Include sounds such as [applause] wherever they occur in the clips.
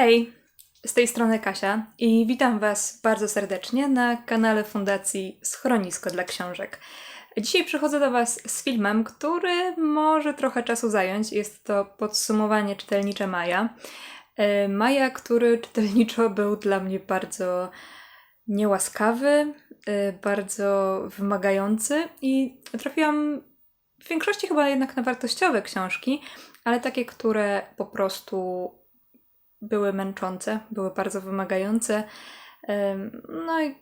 Hej, z tej strony Kasia i witam Was bardzo serdecznie na kanale Fundacji Schronisko dla Książek. Dzisiaj przychodzę do Was z filmem, który może trochę czasu zająć. Jest to podsumowanie czytelnicze Maja. E, Maja, który czytelniczo był dla mnie bardzo niełaskawy, e, bardzo wymagający i trafiłam w większości chyba jednak na wartościowe książki, ale takie, które po prostu były męczące, były bardzo wymagające. No i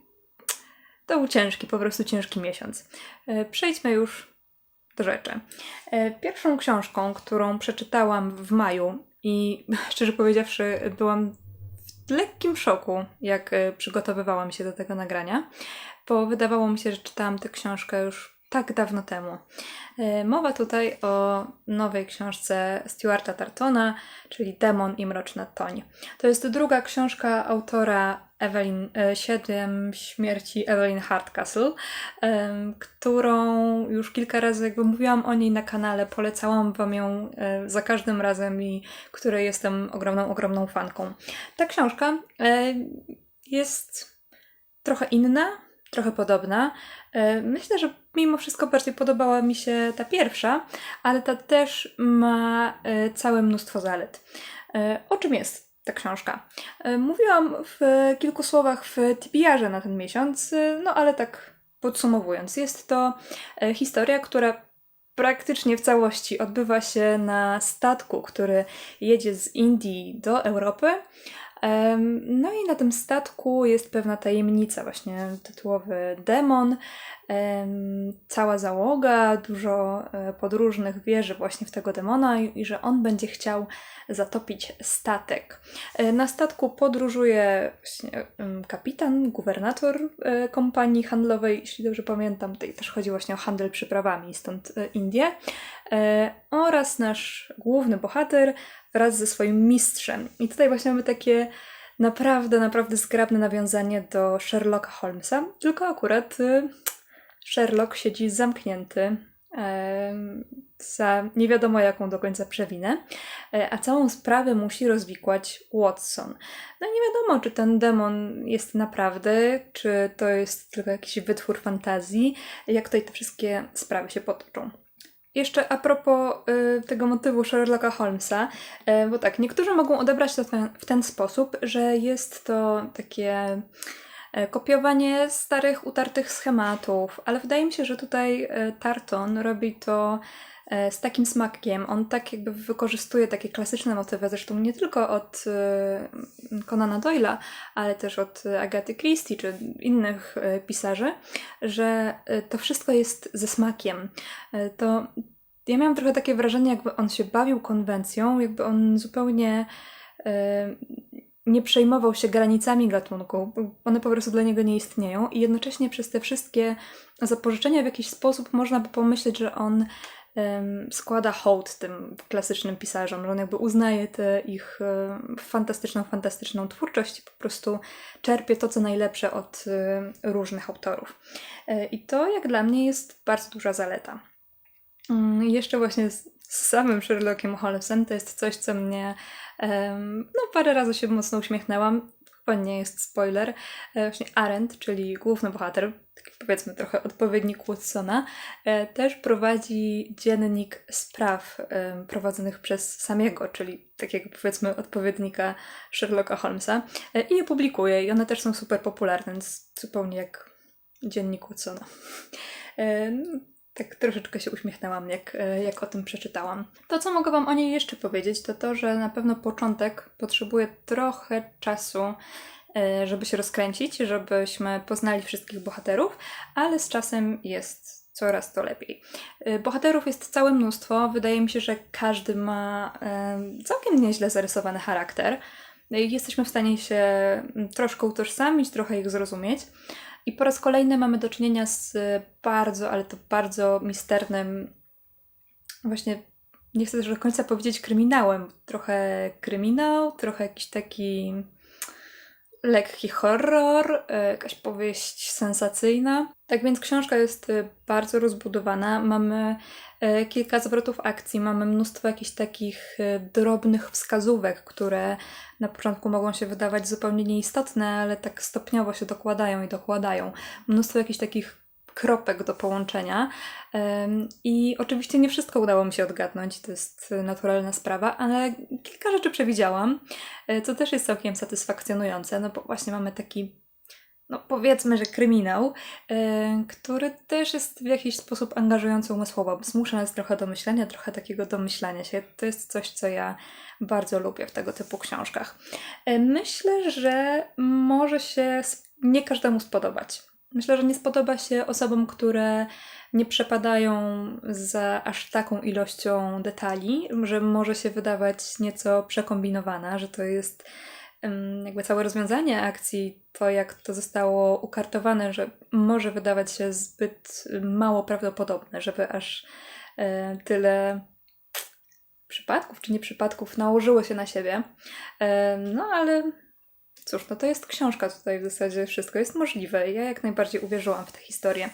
to był ciężki, po prostu ciężki miesiąc. E, Przejdźmy już do rzeczy. E, Pierwszą książką, którą przeczytałam w maju i [laughs] szczerze powiedziawszy byłam w lekkim szoku, jak e, przygotowywałam się do tego nagrania, bo wydawało mi się, że czytałam tę książkę już tak dawno temu. E, Mowa tutaj o nowej książce Stuarta Tartona, czyli Demon i Mroczna Toń. To jest druga książka autora Evelyn, e, Siedem śmierci Evelyn Hardcastle, em, którą już kilka razy jakby mówiłam o niej na kanale, polecałam wam ją e, za każdym razem i której jestem ogromną, ogromną fanką. Ta książka e, jest trochę inna, trochę podobna. E, Myślę, że mimo wszystko bardziej podobała mi się ta pierwsza, ale ta też ma e, całe mnóstwo zalet. E, O czym jest ta książka? Mówiłam w kilku słowach w TBR-ze na ten miesiąc, no ale tak podsumowując, jest to historia, która praktycznie w całości odbywa się na statku, który jedzie z Indii do Europy. No i na tym statku jest pewna tajemnica, właśnie tytułowy demon, em, cała załoga, dużo e, podróżnych wierzy właśnie w tego demona i, że on będzie chciał zatopić statek. E, Na statku podróżuje kapitan, gubernator e, kompanii handlowej, jeśli dobrze pamiętam, tutaj też chodzi właśnie o handel przyprawami, stąd Indie, oraz nasz główny bohater wraz ze swoim mistrzem. I tutaj właśnie mamy takie naprawdę, naprawdę zgrabne nawiązanie do Sherlocka Holmesa, tylko akurat y, Sherlock siedzi zamknięty za nie wiadomo jaką do końca przewinę, e, a całą sprawę musi rozwikłać Watson. No i nie wiadomo, czy ten demon jest naprawdę, czy to jest tylko jakiś wytwór fantazji, jak tutaj te wszystkie sprawy się potoczą. Jeszcze a propos y, tego motywu Sherlocka Holmesa, y, bo tak, niektórzy mogą odebrać to ten, w ten sposób, że jest to takie e, kopiowanie starych, utartych schematów, ale wydaje mi się, że tutaj e, Tarton robi to z takim smakiem. On tak jakby wykorzystuje takie klasyczne motywy, zresztą nie tylko od e, Conana Doyle'a, ale też od Agaty Christie czy innych e, pisarzy, że e, to wszystko jest ze smakiem. E, To ja miałam trochę takie wrażenie, jakby on się bawił konwencją, jakby on zupełnie e, nie przejmował się granicami gatunku. One po prostu dla niego nie istnieją i jednocześnie przez te wszystkie zapożyczenia w jakiś sposób można by pomyśleć, że on składa hołd tym klasycznym pisarzom, że on jakby uznaje tę ich fantastyczną, fantastyczną twórczość i po prostu czerpie to, co najlepsze od różnych autorów. E, I to, jak dla mnie, jest bardzo duża zaleta. Mm, Jeszcze właśnie z, z samym Sherlockiem Holmesem to jest coś, co mnie no parę razy się mocno uśmiechnęłam. Chyba nie jest spoiler. E, Właśnie Arendt, czyli główny bohater, taki powiedzmy trochę odpowiednik Watsona, e, też prowadzi dziennik spraw em, prowadzonych przez samego, czyli takiego powiedzmy odpowiednika Sherlocka Holmesa e, i je publikuje i one też są super popularne, więc zupełnie jak dziennik Watsona. E, tak troszeczkę się uśmiechnęłam, jak, e, jak o tym przeczytałam. To, co mogę Wam o niej jeszcze powiedzieć, to to, że na pewno początek potrzebuje trochę czasu, e, żeby się rozkręcić, żebyśmy poznali wszystkich bohaterów, ale z czasem jest coraz to lepiej. E, Bohaterów jest całe mnóstwo. Wydaje mi się, że każdy ma e, całkiem nieźle zarysowany charakter. E, Jesteśmy w stanie się mm, troszkę utożsamić, trochę ich zrozumieć. I po raz kolejny mamy do czynienia z bardzo, ale to bardzo misternym, właśnie nie chcę też do końca powiedzieć kryminałem. Trochę kryminał, trochę jakiś taki lekki horror, e, jakaś powieść sensacyjna. Tak więc książka jest e, bardzo rozbudowana. Mamy e, kilka zwrotów akcji, mamy mnóstwo jakichś takich drobnych wskazówek, które na początku mogą się wydawać zupełnie nieistotne, ale tak stopniowo się dokładają i dokładają. Mnóstwo jakichś takich kropek do połączenia. I oczywiście nie wszystko udało mi się odgadnąć, to jest naturalna sprawa, ale kilka rzeczy przewidziałam, e, co też jest całkiem satysfakcjonujące, no bo właśnie mamy taki, no powiedzmy, że kryminał, e, który też jest w jakiś sposób angażujący umysłowo. Zmusza nas trochę do myślenia, trochę takiego domyślania się. To jest coś, co ja bardzo lubię w tego typu książkach. E, Myślę, że może się nie każdemu spodobać. Myślę, że nie spodoba się osobom, które nie przepadają za aż taką ilością detali, że może się wydawać nieco przekombinowana, że to jest jakby całe rozwiązanie akcji, to jak to zostało ukartowane, że może wydawać się zbyt mało prawdopodobne, żeby aż e, tyle przypadków czy nieprzypadków nałożyło się na siebie. E, no ale cóż, no to jest książka tutaj w zasadzie, wszystko jest możliwe. Ja jak najbardziej uwierzyłam w tę historię.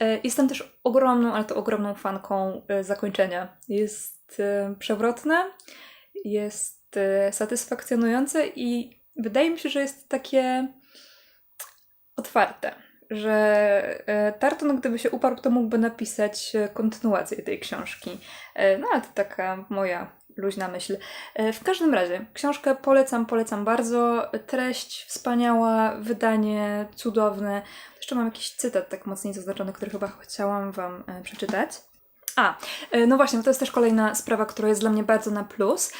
E, Jestem też ogromną, ale to ogromną fanką e, zakończenia. Jest e, przewrotne, jest satysfakcjonujące i wydaje mi się, że jest takie otwarte. Że Tarton, gdyby się uparł, to mógłby napisać kontynuację tej książki. No ale to taka moja luźna myśl. E, W każdym razie, książkę polecam, polecam bardzo. Treść wspaniała, wydanie cudowne. Jeszcze mam jakiś cytat tak mocniej zaznaczony, który chyba chciałam Wam e, przeczytać. A, e, no właśnie, to jest też kolejna sprawa, która jest dla mnie bardzo na plus.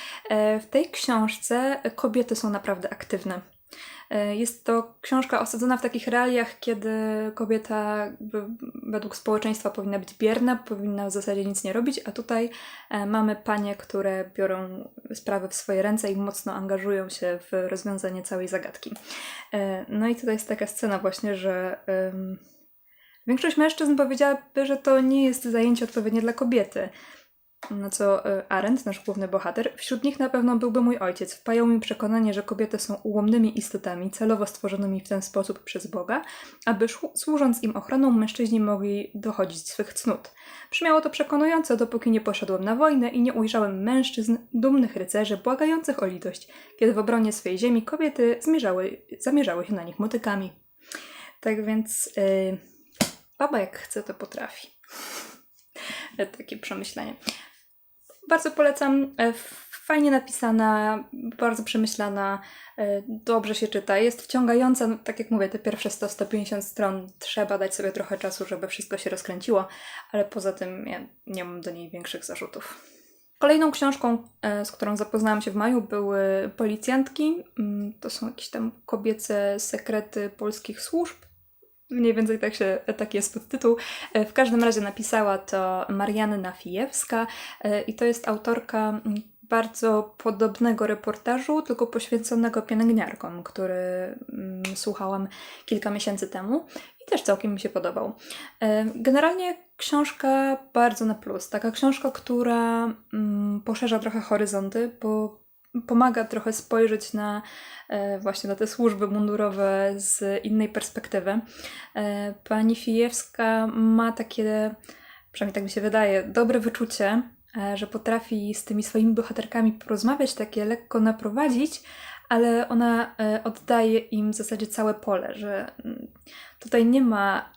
W tej książce kobiety są naprawdę aktywne. E, Jest to książka osadzona w takich realiach, kiedy kobieta według społeczeństwa powinna być bierna, powinna w zasadzie nic nie robić, a tutaj e, mamy panie, które biorą sprawy w swoje ręce i mocno angażują się w rozwiązanie całej zagadki. E, No i tutaj jest taka scena właśnie, że większość mężczyzn powiedziałaby, że to nie jest zajęcie odpowiednie dla kobiety. Na co e, Arendt, nasz główny bohater, wśród nich na pewno byłby mój ojciec. Wpajał mi przekonanie, że kobiety są ułomnymi istotami, celowo stworzonymi w ten sposób przez Boga, aby służąc im ochroną, mężczyźni mogli dochodzić swych cnót. Brzmiało to przekonująco, dopóki nie poszedłem na wojnę i nie ujrzałem mężczyzn, dumnych rycerzy, błagających o litość, kiedy w obronie swej ziemi kobiety zmierzały, zamierzały się na nich motykami. Tak więc yy, baba jak chce, to potrafi. [laughs] Takie przemyślenie. Bardzo polecam. e, Fajnie napisana, bardzo przemyślana, e, dobrze się czyta. Jest wciągająca, no, tak jak mówię, te pierwsze 100-150 stron trzeba dać sobie trochę czasu, żeby wszystko się rozkręciło, ale poza tym ja nie mam do niej większych zarzutów. Kolejną książką, e, z którą zapoznałam się w maju, były Policjantki. Mm, To są jakieś tam kobiece sekrety polskich służb. Mniej więcej tak się, taki jest podtytuł. E, W każdym razie napisała to Marianna Fijewska e, i to jest autorka mm, bardzo podobnego reportażu, tylko poświęconego pielęgniarkom, który mm, słuchałam kilka miesięcy temu i też całkiem mi się podobał. E, Generalnie książka bardzo na plus. Taka książka, która mm, poszerza trochę horyzonty, bo pomaga trochę spojrzeć na e, właśnie na te służby mundurowe z innej perspektywy. E, Pani Fijewska ma takie, przynajmniej tak mi się wydaje, dobre wyczucie, e, że potrafi z tymi swoimi bohaterkami porozmawiać, takie lekko naprowadzić, ale ona e, oddaje im w zasadzie całe pole, że mm, tutaj nie ma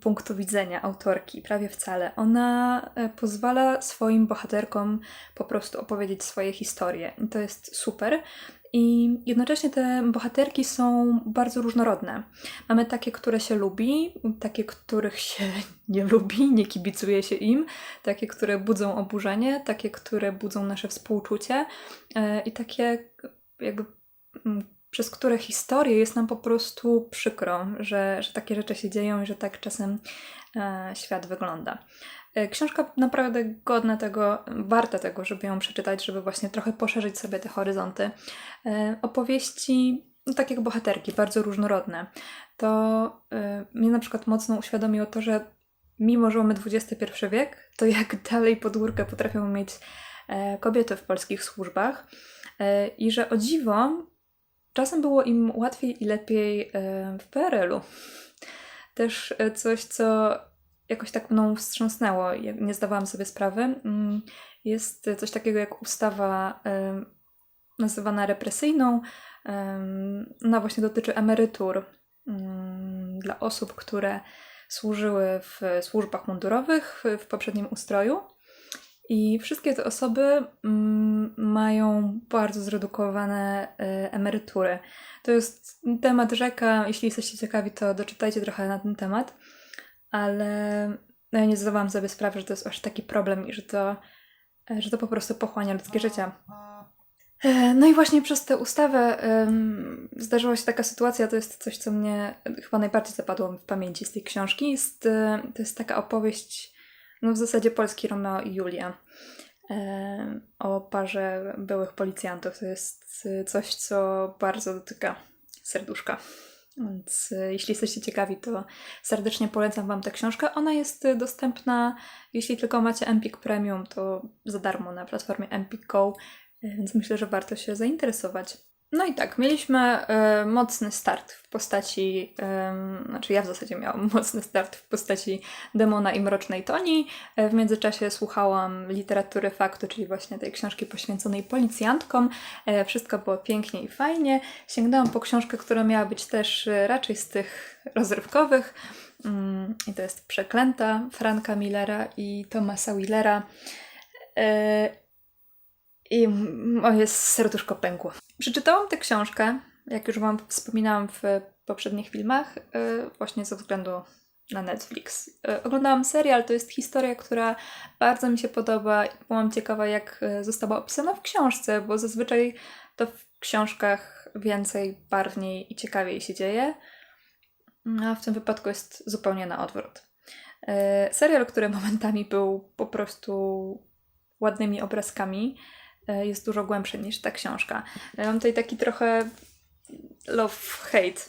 punktu widzenia autorki, prawie wcale. Ona e, pozwala swoim bohaterkom po prostu opowiedzieć swoje historie. I to jest super. I jednocześnie te bohaterki są bardzo różnorodne. Mamy takie, które się lubi, takie, których się [laughs] nie lubi, nie kibicuje się im, takie, które budzą oburzenie, takie, które budzą nasze współczucie e, i takie jakby mm, przez które historię jest nam po prostu przykro, że, że takie rzeczy się dzieją i że tak czasem e, świat wygląda. E, Książka naprawdę godna tego, warta tego, żeby ją przeczytać, żeby właśnie trochę poszerzyć sobie te horyzonty. E, Opowieści, no, tak jak bohaterki, bardzo różnorodne. To e, mnie na przykład mocno uświadomiło to, że mimo, że mamy XXI wiek, to jak dalej pod górkę potrafią mieć e, kobiety w polskich służbach i że o dziwo czasem było im łatwiej i lepiej e, w PRL-u. Też e, coś, co jakoś tak mną wstrząsnęło, nie zdawałam sobie sprawy, mm, jest coś takiego jak ustawa e, nazywana represyjną. Ona właśnie dotyczy emerytur mm, dla osób, które służyły w służbach mundurowych w poprzednim ustroju. I wszystkie te osoby mm, mają bardzo zredukowane y, emerytury. To jest temat rzeka. Jeśli jesteście ciekawi, to doczytajcie trochę na ten temat. Ale no, ja nie zdawałam sobie sprawy, że to jest aż taki problem i że to, e, że to po prostu pochłania ludzkie życie. E, No i właśnie przez tę ustawę em, zdarzyła się taka sytuacja, to jest coś, co mnie chyba najbardziej zapadło w pamięci z tej książki. Jest, e, to jest taka opowieść, no w zasadzie polski Romeo i Julia. em, O parze byłych policjantów. To jest e, coś, co bardzo dotyka serduszka. Więc e, jeśli jesteście ciekawi, to serdecznie polecam Wam tę książkę. Ona jest e, dostępna, jeśli tylko macie Empik Premium, to za darmo na platformie Empik Go więc myślę, że warto się zainteresować. No i tak, mieliśmy e, mocny start w postaci, em, znaczy ja w zasadzie miałam [laughs] mocny start w postaci Demona i Mrocznej Toni. E, w międzyczasie słuchałam literatury faktu, czyli właśnie tej książki poświęconej policjantkom. E, wszystko było pięknie i fajnie. Sięgnęłam po książkę, która miała być też raczej z tych rozrywkowych. Mm, I to jest Przeklęta Franka Millera i Thomasa Willera. E, i moje serduszko pękło. Przeczytałam tę książkę, jak już Wam wspominałam w poprzednich filmach, yy, właśnie ze względu na Netflix. Yy, Oglądałam serial, to jest historia, która bardzo mi się podoba i byłam ciekawa, jak yy, została opisana w książce, bo zazwyczaj to w książkach więcej, barwniej i ciekawiej się dzieje, a w tym wypadku jest zupełnie na odwrót. Serial, który momentami był po prostu ładnymi obrazkami, jest dużo głębszy niż ta książka. E, Mam tutaj taki trochę love-hate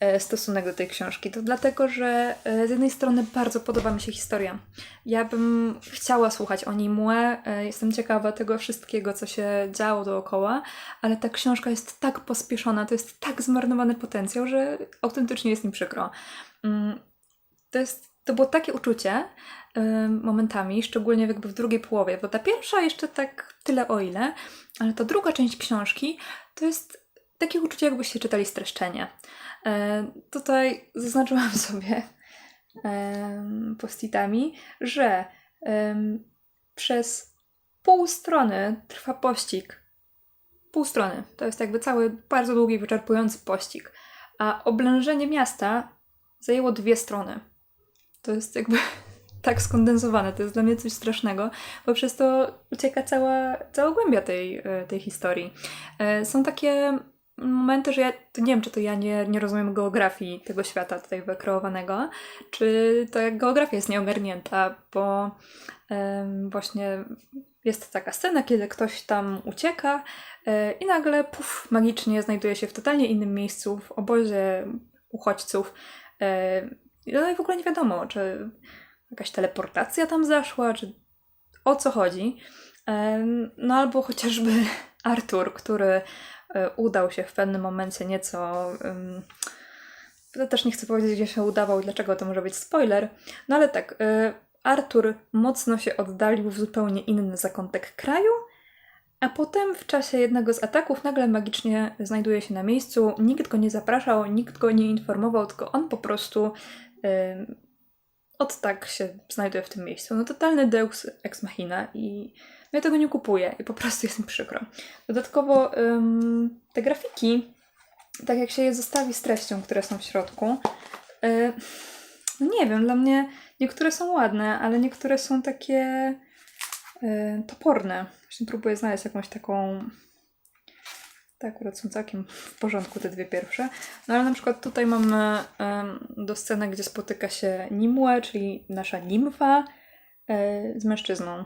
e, stosunek do tej książki. To dlatego, że e, z jednej strony bardzo podoba mi się historia. Ja bym chciała słuchać o Nimue, e, jestem ciekawa tego wszystkiego, co się działo dookoła, ale ta książka jest tak pospieszona, to jest tak zmarnowany potencjał, że autentycznie jest mi przykro. Mm, To jest to było takie uczucie momentami, szczególnie jakby w drugiej połowie, bo ta pierwsza jeszcze tak tyle o ile, ale ta druga część książki to jest takie uczucie, jakbyście czytali streszczenie. Tutaj zaznaczyłam [laughs] sobie post-itami, że przez pół strony trwa pościg. Pół strony. To jest jakby cały bardzo długi, wyczerpujący pościg. A oblężenie miasta zajęło dwie strony. To jest jakby tak skondensowane. To jest dla mnie coś strasznego, bo przez to ucieka cała, cała głębia tej, e, tej historii. E, Są takie momenty, że ja nie wiem, czy to ja nie, nie rozumiem geografii tego świata tutaj wykreowanego, czy to jak geografia jest nieogarnięta, bo właśnie jest taka scena, kiedy ktoś tam ucieka e, i nagle puf, magicznie znajduje się w totalnie innym miejscu, w obozie uchodźców. No i w ogóle nie wiadomo, czy jakaś teleportacja tam zaszła, czy o co chodzi. No albo chociażby [laughs] Artur, który e, udał się w pewnym momencie nieco. Ja też nie chcę powiedzieć, gdzie się udawał, dlaczego to może być spoiler. No ale tak, e, Artur mocno się oddalił w zupełnie inny zakątek kraju, a potem w czasie jednego z ataków nagle magicznie znajduje się na miejscu. Nikt go nie zapraszał, nikt go nie informował, tylko on po prostu od tak się znajduje w tym miejscu. No totalny deus ex machina i ja tego nie kupuję i po prostu jest mi przykro. Dodatkowo ym, te grafiki, tak jak się je zestawi z treścią, które są w środku, y, no nie wiem, dla mnie niektóre są ładne, ale niektóre są takie y, toporne. Właśnie próbuję znaleźć jakąś taką. Tak, akurat są całkiem w porządku te dwie pierwsze. No ale na przykład tutaj mamy do sceny, gdzie spotyka się Nimue, czyli nasza nimfa e, z mężczyzną.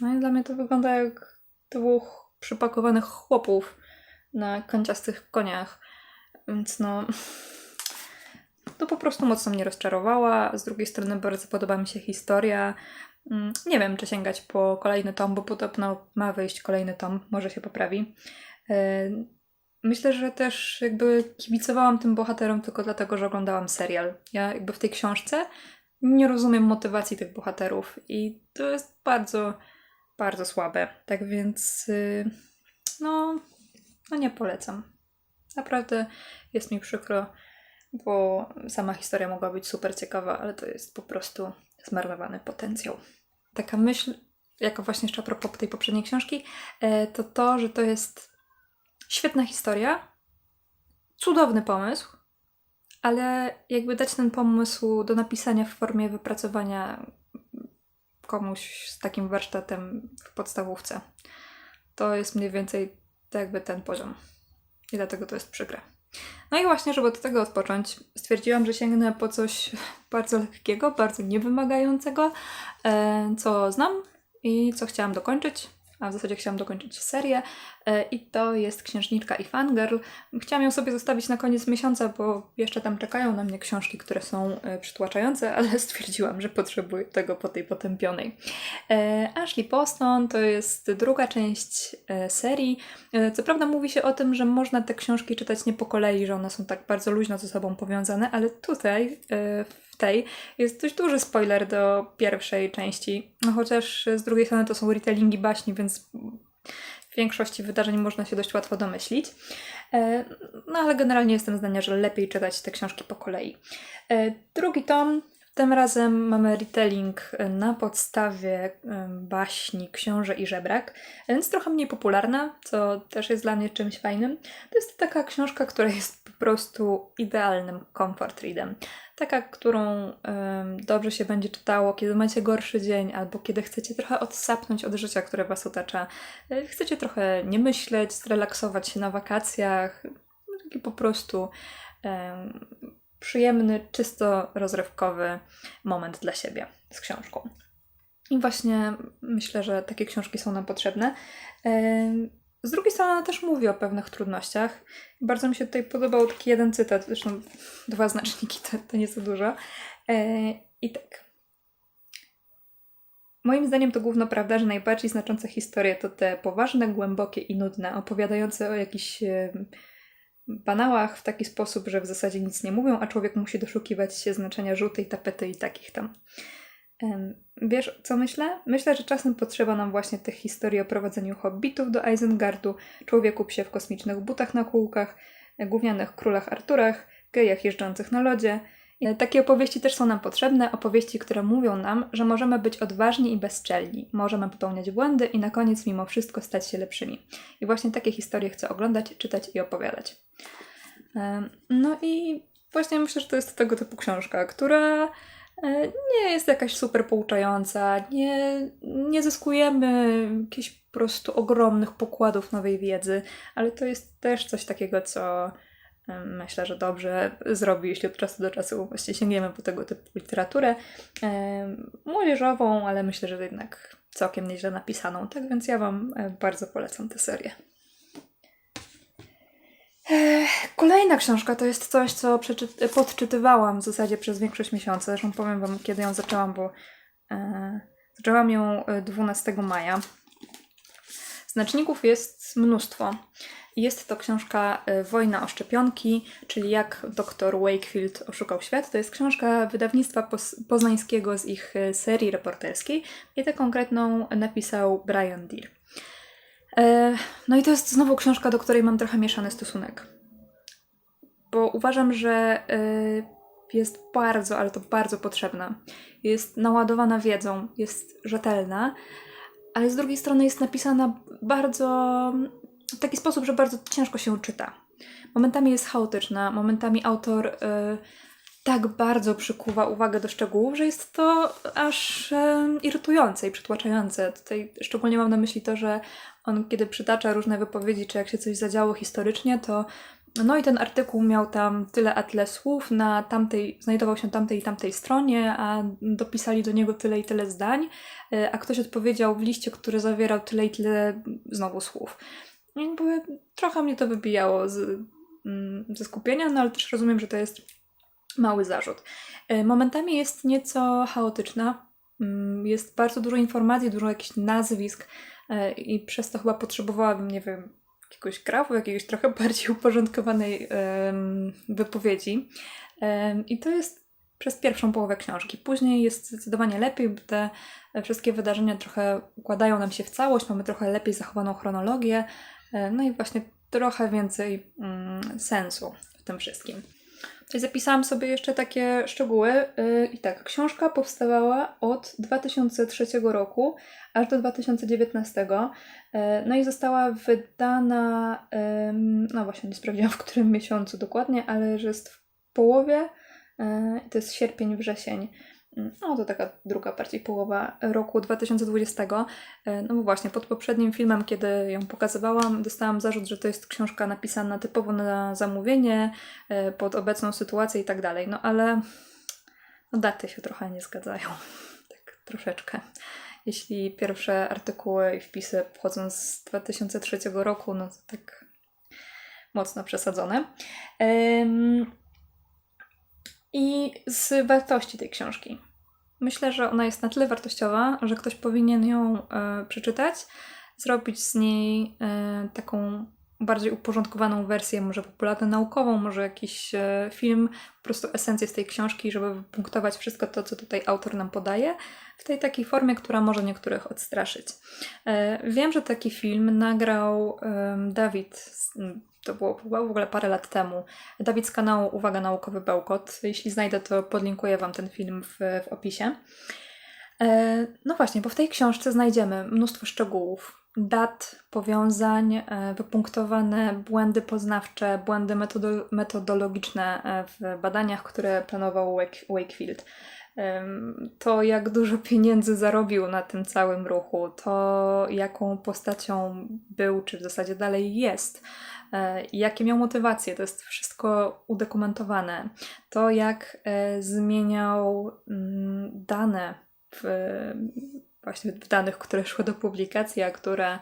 No i dla mnie to wygląda jak dwóch przypakowanych chłopów na kanciastych koniach. Więc no. To po prostu mocno mnie rozczarowała. Z drugiej strony bardzo podoba mi się historia. Mm, Nie wiem, czy sięgać po kolejny tom, bo podobno ma wyjść kolejny tom, może się poprawi. E, myślę, że też jakby kibicowałam tym bohaterom tylko dlatego, że oglądałam serial. Ja jakby w tej książce nie rozumiem motywacji tych bohaterów i to jest bardzo, bardzo słabe. Tak więc, y, no, no nie polecam. Naprawdę jest mi przykro, bo sama historia mogła być super ciekawa, ale to jest po prostu zmarnowany potencjał. Taka myśl, jako właśnie jeszcze a propos tej poprzedniej książki, e, to to, że to jest świetna historia, cudowny pomysł, ale jakby dać ten pomysł do napisania w formie wypracowania komuś z takim warsztatem w podstawówce. To jest mniej więcej tak jakby ten poziom. I dlatego to jest przykre. No i właśnie, żeby od tego odpocząć, stwierdziłam, że sięgnę po coś [laughs] bardzo lekkiego, bardzo niewymagającego, e, co znam i co chciałam dokończyć a w zasadzie chciałam dokończyć serię e, i to jest Księżniczka i Fangirl. Chciałam ją sobie zostawić na koniec miesiąca, bo jeszcze tam czekają na mnie książki, które są e, przytłaczające, [laughs] ale stwierdziłam, że potrzebuję tego po tej potępionej. E, Ashley Poston to jest druga część serii. Co prawda mówi się o tym, że można te książki czytać nie po kolei, że one są tak bardzo luźno ze sobą powiązane, ale tutaj w tej jest dość duży spoiler do pierwszej części. No chociaż z drugiej strony to są retellingi baśni, więc w większości wydarzeń można się dość łatwo domyślić. E, no ale generalnie jestem zdania, że lepiej czytać te książki po kolei. E, drugi tom tym razem mamy retelling na podstawie baśni Książę i Żebrak, więc trochę mniej popularna, co też jest dla mnie czymś fajnym. To jest taka książka, która jest po prostu idealnym comfort readem. Taka, którą dobrze się będzie czytało, kiedy macie gorszy dzień, albo kiedy chcecie trochę odsapnąć od życia, które Was otacza. E, chcecie trochę nie myśleć, zrelaksować się na wakacjach. Taki po prostu przyjemny, czysto rozrywkowy moment dla siebie z książką. I właśnie myślę, że takie książki są nam potrzebne. Z drugiej strony ona też mówi o pewnych trudnościach. Bardzo mi się tutaj podobał taki jeden cytat, zresztą dwa znaczniki to, to nieco dużo. I tak. Moim zdaniem to główna prawda, że najbardziej znaczące historie to te poważne, głębokie i nudne, opowiadające o jakichś banałach w taki sposób, że w zasadzie nic nie mówią, a człowiek musi doszukiwać się znaczenia żółtej tapety i takich tam. Wiesz, co myślę? Myślę, że czasem potrzeba nam właśnie tych historii o prowadzeniu hobbitów do Eisengardu, człowieku psie w kosmicznych butach na kółkach, gównianych królach Arturach, gejach jeżdżących na lodzie. Takie opowieści też są nam potrzebne, opowieści, które mówią nam, że możemy być odważni i bezczelni, możemy popełniać błędy i na koniec mimo wszystko stać się lepszymi. I właśnie takie historie chcę oglądać, czytać i opowiadać. No i właśnie myślę, że to jest tego typu książka, która e, nie jest jakaś super pouczająca, nie, nie zyskujemy jakichś po prostu ogromnych pokładów nowej wiedzy, ale to jest też coś takiego, co myślę, że dobrze zrobi, jeśli od czasu do czasu właściwie sięgniemy po tego typu literaturę młodzieżową, ale myślę, że jednak całkiem nieźle napisaną. Tak więc ja Wam bardzo polecam tę serię. Kolejna książka to jest coś, co podczytywałam w zasadzie przez większość miesiąca. Zresztą powiem Wam, kiedy ją zaczęłam, bo e, zaczęłam ją 12 e, maja. Znaczników jest mnóstwo. Jest to książka e, Wojna o szczepionki, czyli jak dr Wakefield oszukał świat. To jest książka wydawnictwa poznańskiego z ich e, serii reporterskiej i tę konkretną napisał Brian Deere. E, no i to jest znowu książka, do której mam trochę mieszany stosunek. Bo uważam, że e, jest bardzo, ale to bardzo potrzebna. Jest naładowana wiedzą, jest rzetelna, ale z drugiej strony jest napisana bardzo w taki sposób, że bardzo ciężko się czyta. Momentami jest chaotyczna, momentami autor y, tak bardzo przykuwa uwagę do szczegółów, że jest to aż y, irytujące i przytłaczające. Tutaj szczególnie mam na myśli to, że on kiedy przytacza różne wypowiedzi, czy jak się coś zadziało historycznie, to no i ten artykuł miał tam tyle a tyle słów, na tamtej, znajdował się tamtej i tamtej stronie, a dopisali do niego tyle i tyle zdań, y, a ktoś odpowiedział w liście, który zawierał tyle i tyle znowu słów. Jakby trochę mnie to wybijało z, mm, ze skupienia, no ale też rozumiem, że to jest mały zarzut. Y, momentami jest nieco chaotyczna, mm, jest bardzo dużo informacji, dużo jakichś nazwisk, E, i przez to chyba potrzebowałabym, nie wiem, jakiegoś grafu, jakiejś trochę [laughs] bardziej uporządkowanej wypowiedzi. I to jest przez pierwszą połowę książki. Później jest zdecydowanie lepiej, bo te wszystkie wydarzenia trochę układają nam się w całość, mamy trochę lepiej zachowaną chronologię, e, no i właśnie trochę więcej mm, sensu w tym wszystkim. Tutaj zapisałam sobie jeszcze takie szczegóły. Yy, I tak, książka powstawała od 2003 roku aż do 2019. Yy, no i została wydana, no właśnie, nie sprawdziłam w którym miesiącu dokładnie, ale że jest w połowie, to jest sierpień, wrzesień. No to taka druga bardziej połowa roku 2020. No bo właśnie pod poprzednim filmem, kiedy ją pokazywałam, dostałam zarzut, że to jest książka napisana typowo na zamówienie, e, pod obecną sytuację i tak dalej. No ale no daty się trochę nie zgadzają. [laughs] Tak troszeczkę. Jeśli pierwsze artykuły i wpisy pochodzą z 2003 roku, no to tak mocno przesadzone. Um, i z wartości tej książki. Myślę, że ona jest na tyle wartościowa, że ktoś powinien ją e, przeczytać, zrobić z niej e, taką bardziej uporządkowaną wersję, może popularno-naukową, może jakiś e, film, po prostu esencję z tej książki, żeby wypunktować wszystko to, co tutaj autor nam podaje, w tej takiej formie, która może niektórych odstraszyć. E, wiem, że taki film nagrał Dawid to było w ogóle parę lat temu. Dawid z kanału Uwaga Naukowy Bełkot. Jeśli znajdę, to podlinkuję Wam ten film w, w opisie. E, no właśnie, bo w tej książce znajdziemy mnóstwo szczegółów, dat, powiązań, e, wypunktowane błędy poznawcze, błędy metodo metodologiczne e, w badaniach, które planował Wake Wakefield. To, jak dużo pieniędzy zarobił na tym całym ruchu, to jaką postacią był, czy w zasadzie dalej jest, E, jakie miał motywacje, to jest wszystko udokumentowane. To, jak zmieniał mm, dane w, właśnie danych, które szły do publikacji, a które,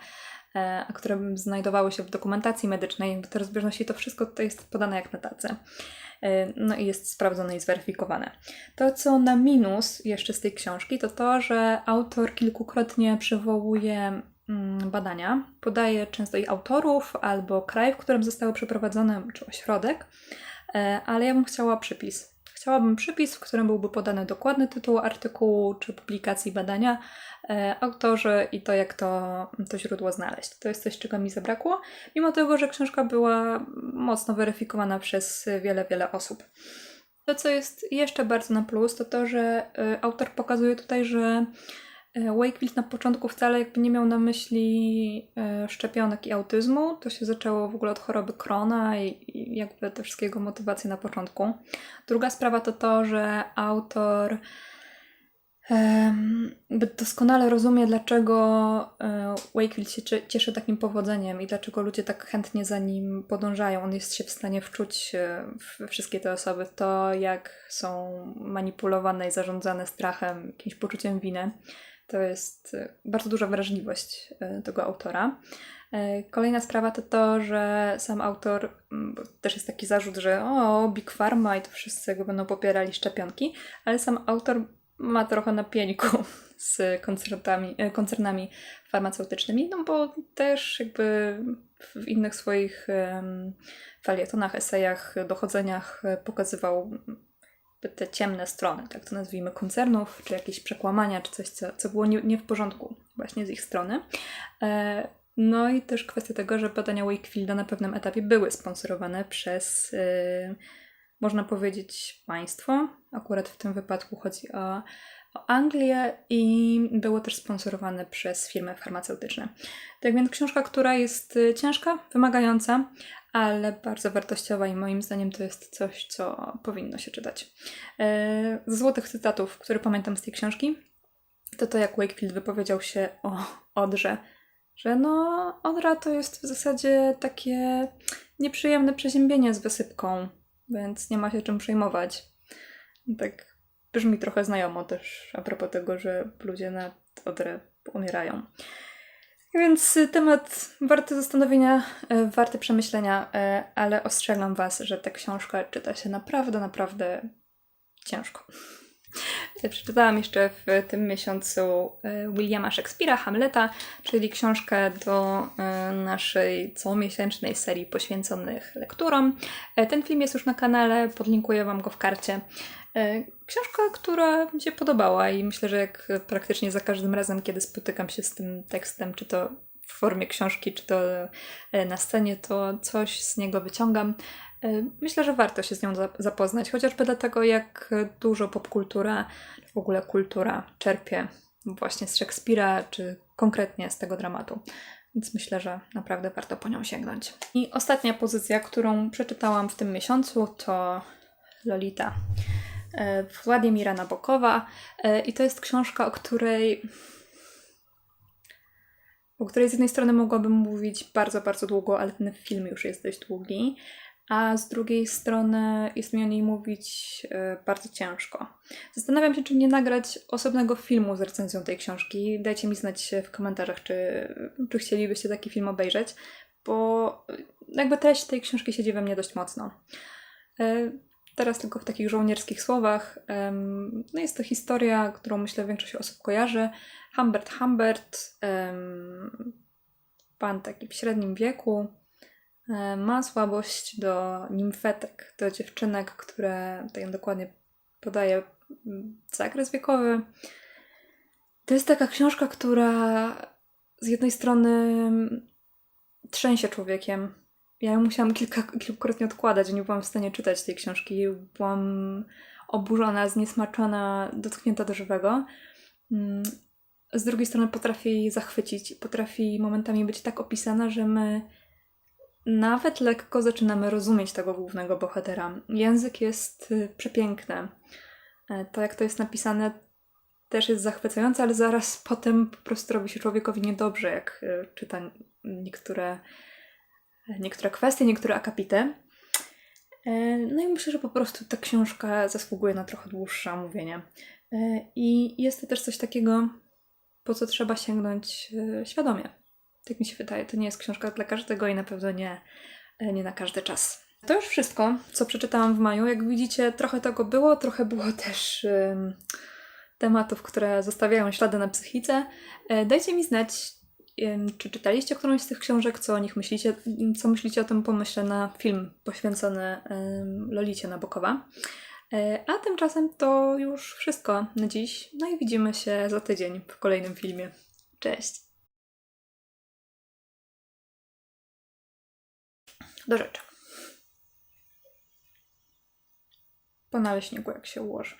e, a które znajdowały się w dokumentacji medycznej, te rozbieżności, to wszystko to jest podane jak na tacy. No i jest sprawdzone i zweryfikowane. To, co na minus jeszcze z tej książki, to to, że autor kilkukrotnie przywołuje Mm, badania. Podaje często ich autorów albo kraj, w którym zostały przeprowadzone, czy ośrodek, e, ale ja bym chciała przypis. Chciałabym przypis, w którym byłby podany dokładny tytuł artykułu czy publikacji badania, e, autorzy i to, jak to, to źródło znaleźć. To jest coś, czego mi zabrakło, mimo tego, że książka była mocno weryfikowana przez wiele, wiele osób. To, co jest jeszcze bardzo na plus, to to, że e, autor pokazuje tutaj, że Wakefield na początku wcale jakby nie miał na myśli e, szczepionek i autyzmu. To się zaczęło w ogóle od choroby Krona i, jakby te wszystkiego motywacje na początku. Druga sprawa to to, że autor doskonale rozumie, dlaczego e, Wakefield się cieszy takim powodzeniem i dlaczego ludzie tak chętnie za nim podążają. On jest się w stanie wczuć w wszystkie te osoby, to jak są manipulowane i zarządzane strachem, jakimś poczuciem winy. To jest e, bardzo duża wrażliwość e, tego autora. E, kolejna sprawa to to, że sam autor, bo też jest taki zarzut, że o, Big Pharma i to wszyscy go będą popierali szczepionki, ale sam autor ma trochę na pieńku [laughs] z koncernami, koncernami farmaceutycznymi, no bo też jakby w innych swoich felietonach, esejach, dochodzeniach pokazywał te ciemne strony, tak to nazwijmy, koncernów, czy jakieś przekłamania, czy coś, co, co było nie, nie w porządku właśnie z ich strony. E, no i też kwestia tego, że badania Wakefielda na pewnym etapie były sponsorowane przez, e, można powiedzieć, państwo. Akurat w tym wypadku chodzi o, o Anglię i było też sponsorowane przez firmy farmaceutyczne. Tak więc książka, która jest e, ciężka, wymagająca, ale bardzo wartościowa i moim zdaniem to jest coś, co powinno się czytać. E, z złotych cytatów, które pamiętam z tej książki, to to jak Wakefield wypowiedział się o Odrze, że no Odra to jest w zasadzie takie nieprzyjemne przeziębienie z wysypką, więc nie ma się czym przejmować. Tak brzmi trochę znajomo też a propos tego, że ludzie na Odrę umierają. Więc temat warty zastanowienia, e, warty przemyślenia, e, ale ostrzegam Was, że ta książka czyta się naprawdę, naprawdę ciężko. Przeczytałam jeszcze w tym miesiącu e, Williama Shakespeare'a, Hamleta, czyli książkę do e, naszej comiesięcznej serii poświęconych lekturom. E, Ten film jest już na kanale, podlinkuję Wam go w karcie. Książka, która mi się podobała i myślę, że jak praktycznie za każdym razem, kiedy spotykam się z tym tekstem, czy to w formie książki, czy to na scenie, to coś z niego wyciągam. E, Myślę, że warto się z nią za- zapoznać, chociażby dlatego, jak dużo popkultura, w ogóle kultura czerpie właśnie z Szekspira, czy konkretnie z tego dramatu. Więc myślę, że naprawdę warto po nią sięgnąć. I ostatnia pozycja, którą przeczytałam w tym miesiącu, to Lolita e, Władimira Nabokowa. E, I to jest książka, o której o której z jednej strony mogłabym mówić bardzo, bardzo długo, ale ten film już jest dość długi, a z drugiej strony jest mi o niej mówić e, bardzo ciężko. Zastanawiam się, czy nie nagrać osobnego filmu z recenzją tej książki. Dajcie mi znać w komentarzach, czy, czy chcielibyście taki film obejrzeć, bo jakby treść tej książki siedzi we mnie dość mocno. E, Teraz tylko w takich żołnierskich słowach. No jest to historia, którą myślę większość osób kojarzy. Humbert Humbert, pan taki w średnim wieku, ma słabość do nimfetek, do dziewczynek, które, tak dokładnie podaje mm, zakres wiekowy. To jest taka książka, która z jednej strony trzęsie człowiekiem. Ja ją musiałam kilka, kilkukrotnie odkładać, nie byłam w stanie czytać tej książki. Byłam oburzona, zniesmaczona, dotknięta do żywego. Mm, Z drugiej strony potrafi zachwycić, potrafi momentami być tak opisana, że my nawet lekko zaczynamy rozumieć tego głównego bohatera. Język jest y, przepiękny. E, To, jak to jest napisane, też jest zachwycające, ale zaraz potem po prostu robi się człowiekowi niedobrze, jak y, czyta niektóre, niektóre kwestie, niektóre akapity. E, No i myślę, że po prostu ta książka zasługuje na trochę dłuższe omówienie. E, I jest to też coś takiego, po co trzeba sięgnąć e, świadomie. Tak mi się wydaje. To nie jest książka dla każdego i na pewno nie, e, nie na każdy czas. To już wszystko, co przeczytałam w maju. Jak widzicie, trochę tego było, trochę było [laughs] też em, tematów, które zostawiają ślady na psychice. E, Dajcie mi znać, em, czy czytaliście którąś z tych książek, co o nich myślicie, co myślicie o tym pomyśle na film poświęcony em, Lolicie Nabokowa. E, A tymczasem to już wszystko na dziś. No i widzimy się za tydzień w kolejnym filmie. Cześć! Do rzeczy. Po naleśniku jak się ułoży.